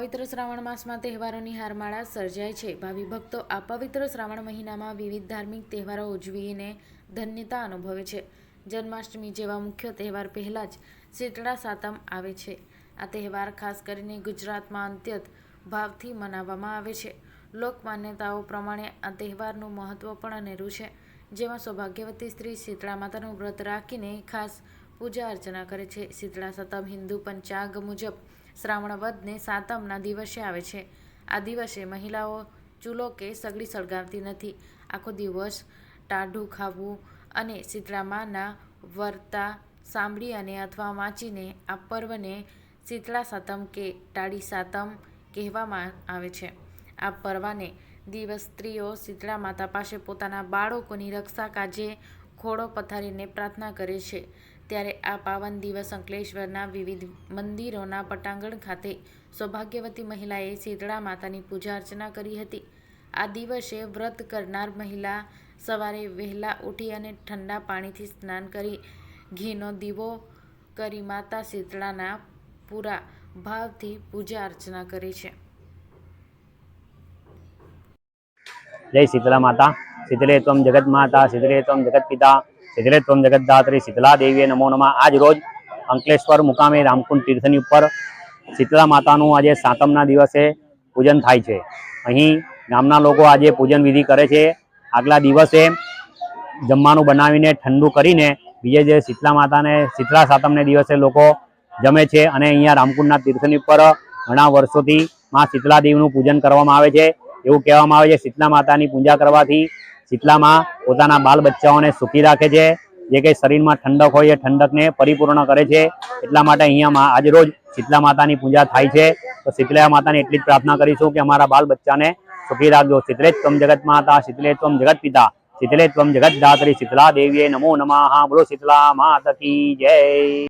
પવિત્ર શ્રાવણ માસમાં તહેવારોની હારમાળા સર્જાય છે. ભાવિ ભક્તો આ પવિત્ર શ્રાવણ મહિનામાં વિવિધ ધાર્મિક તહેવારો ઉજવીને ધન્યતા અનુભવે છે. જન્માષ્ટમી જેવા મુખ્ય તહેવાર પહેલાં જ શીતળા સાતમ આવે છે. આ તહેવાર ખાસ કરીને ગુજરાતમાં અત્યંત ભાવથી મનાવવામાં આવે છે. લોકમાન્યતાઓ પ્રમાણે આ તહેવારનું મહત્ત્વ પણ અનેરું છે. જેમાં સૌભાગ્યવતી સ્ત્રી શીતળા માતાનું વ્રત રાખીને ખાસ પૂજા અર્ચના કરે છે. શીતળા સાતમ હિન્દુ પંચાંગ મુજબ શ્રાવણ વદને સાતમના દિવસે આવે છે. આ દિવસે મહિલાઓ ચૂલો કે સગડી સળગાવતી નથી. આખો દિવસ ટાઢું ખાવું અને શીતળા માના વર્તા સાંભળી અને અથવા વાંચીને આ પર્વને શીતળા સાતમ કે ટાળી સાતમ કહેવામાં આવે છે. આ પર્વાને દિવસ સ્ત્રીઓ શીતળા માતા પાસે પોતાના બાળકોની રક્ષા કાજે ખોળો પથારીને પ્રાર્થના કરે છે. ત્યારે આ પાવન દિવસ અંકલેશ્વરના વિવિધ મંદિરોના પટાંગણ ખાતે સૌભાગ્યવતી મહિલાએ શીતળા માતાની પૂજા અર્ચના કરી હતી. આ દિવસે વ્રત કરનાર મહિલા સવારે વહેલા ઉઠી અને ઠંડા પાણીથી સ્નાન કરી ઘીનો દીવો કરી માતા શીતળાના પૂરા ભાવથી પૂજા અર્ચના કરે છે. જય શીતળા માતા. શીતળે ત્વમ જગત માતા શીતળે ત્વમ જગત પિતા. શીતલે ત્વમ જગતદાત્રી શીતલા દેવીએ નમો નમઃ. આજ રોજ અંકલેશ્વર મુકામે રામકુંડ તીર્થની ઉપર શીતલા માતાનું આજે સાતમના દિવસે પૂજન થાય છે. અહીં ગામના લોકો આજે પૂજન વિધિ કરે છે. આગલા દિવસે જમવાનું બનાવીને, ઠંડુ કરીને બીજે જે શીતલા માતાને શીતલા સાતમને દિવસે લોકો જમે છે અને અહીંયા રામકુંડના તીર્થની ઉપર ઘણા વર્ષોથી માં શીતલા દેવીનું પૂજન કરવામાં આવે છે. એવું કહેવામાં આવે છે શીતલા માતાની પૂજા કરવાથી શીતલામાં પોતાના બાલ બચ્ચાઓને સુખી રાખે છે. જે કંઈ શરીરમાં ઠંડક હોય એ ઠંડકને પરિપૂર્ણ કરે છે. એટલા માટે અહીંયા આજરોજ શીતલા માતાની પૂજા થાય છે. તો શીતલા માતાની એટલી જ પ્રાર્થના કરીશું કે અમારા બાલ બચ્ચાને સુખી રાખજો. શીતલે ત્વમ જગત માતા શીતલે ત્વમ જગત પિતા શીતલે ત્વમ જગત દાત્રી, શીતલા દેવીએ નમો નમઃ. બોલો શીતલા માતા કી જય.